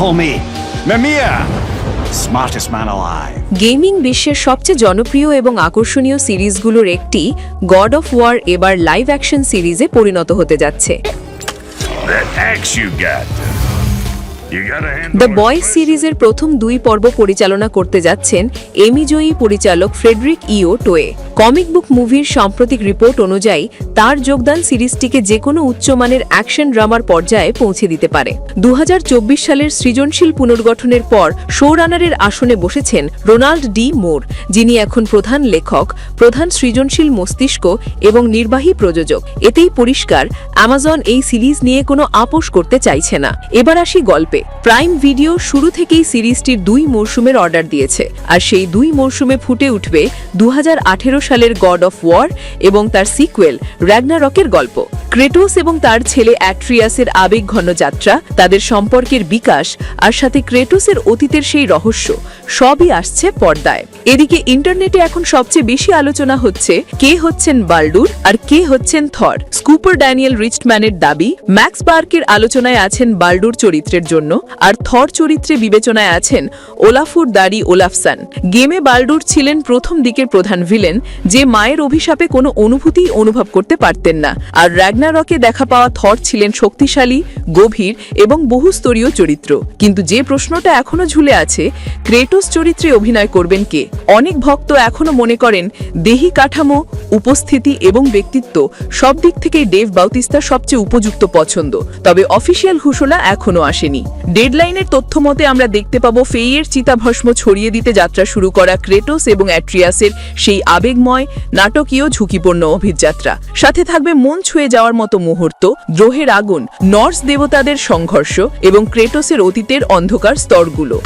call me Mamiya, smartest man alive. Gaming বিশ্বের সবচেয়ে জনপ্রিয় এবং আকর্ষণীয় সিরিজগুলোর একটি গড অফ ওয়ার এবার লাইভ অ্যাকশন সিরিজে পরিণত হতে যাচ্ছে That axe you got. You gotta handle the it boys. সিরিজের প্রথম দুই পর্ব পরিচালনা করতে যাচ্ছেন এমিজয়ী পরিচালক ফ্রেডরিক ইও টোয়ে কমিক বুক মুভির সাম্প্রতিক রিপোর্ট অনুযায়ী, তার যোগদান সিরিজটিকে যে কোনো উচ্চমানের অ্যাকশন ড্রামার পর্যায়ে পৌঁছে দিতে পারে। দু সালের সৃজনশীল পুনর্গঠনের পর শোরানারের আসনে বসেছেন রোনাল্ড ডি মোর, যিনি এখন প্রধান লেখক, প্রধান সৃজনশীল মস্তিষ্ক এবং নির্বাহী প্রযোজক। এতেই পরিষ্কার অ্যামাজন এই সিরিজ নিয়ে কোনো আপোষ করতে চাইছে না। এবার আসি গল্পে। প্রাইম ভিডিও শুরু থেকেই সিরিজটির দুই মরশুমের অর্ডার দিয়েছে। আর সেই দুই মরশুমে ফুটে উঠবে দু হাজার আঠেরো সালের গড অফ ওয়ার এবং তার সিকুয়েল র্যাগনারকের গল্প। ক্রেটোস এবং তার ছেলে অ্যাট্রিয়াসের আবেগঘন যাত্রা, তাদের সম্পর্কের বিকাশ আর সাথে ক্রেটোসের অতীতের সেই রহস্য সবই আসছে পর্দায়। এদিকে ইন্টারনেটে এখন সবচেয়ে বেশি আলোচনা হচ্ছে কে হচ্ছেন বাল্ডুর আর কে হচ্ছেন থর। স্কুপার ড্যানিয়েল রিচম্যানের দাবি, ম্যাক্স পার্কের আলোচনায় আছেন বাল্ডুর চরিত্রের জন্য আর থর চরিত্রে বিবেচনায় আছেন ওলাফুর দাড়ি ওলাফসান। গেমে বাল্ডুর ছিলেন প্রথম দিকের প্রধান ভিলেন, যে মায়ের অভিশাপে কোনো অনুভূতি অনুভব করতে পারতেন না। আর র্যাগনারকে দেখা পাওয়া থর ছিলেন শক্তিশালী, গভীর এবং বহুস্তরীয় চরিত্র। কিন্তু যে প্রশ্নটা এখনও ঝুলে আছে, ক্রেটোস চরিত্রে অভিনয় করবেন কে? অনেক ভক্ত এখনও মনে করেন, দেহি কাঠামো, উপস্থিতি এবং ব্যক্তিত্ব সব দিক থেকেই ডেভ বাউতিস্তা সবচেয়ে উপযুক্ত পছন্দ। তবে অফিসিয়াল ঘোষণা এখনও আসেনি। ডেডলাইনের তথ্য মতে আমরা দেখতে পাবো ফেইয়ের চিতাভস্ম ছড়িয়ে দিতে যাত্রা শুরু করা ক্রেটোস এবং অ্যাট্রিয়াসের সেই আবেগময়, নাটকীয় ঝুঁকিপূর্ণ অভিযাত্রা। সাথে থাকবে মন ছুঁয়ে যাওয়ার মতো মুহূর্ত দ্রোহের আগুন নর্স দেবতাদের সংঘর্ষ এবং ক্রেটোসের অতীতের অন্ধকার স্তরগুলো।